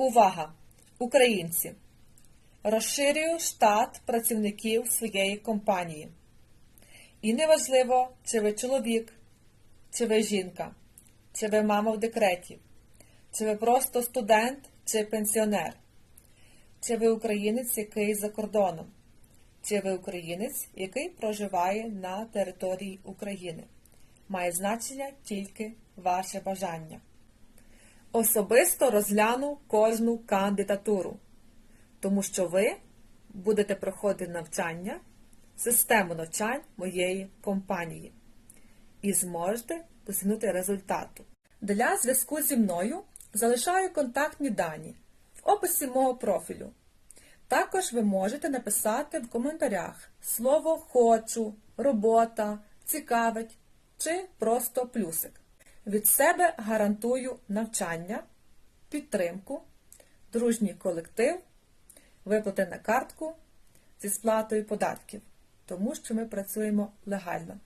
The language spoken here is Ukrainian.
Увага! Українці! Розширюю штат працівників своєї компанії. І неважливо, чи ви чоловік, чи ви жінка, чи ви мама в декреті, чи ви просто студент чи пенсіонер, чи ви українець, який за кордоном, чи ви українець, який проживає на території України. Має значення тільки ваше бажання. Особисто розгляну кожну кандидатуру, тому що ви будете проходити навчання, систему навчань моєї компанії і зможете досягнути результату. Для зв'язку зі мною залишаю контактні дані в описі мого профілю. Також ви можете написати в коментарях слово хочу, робота, цікавить чи просто плюсик. Від себе гарантую навчання, підтримку, дружній колектив, виплати на картку зі сплатою податків, тому що ми працюємо легально.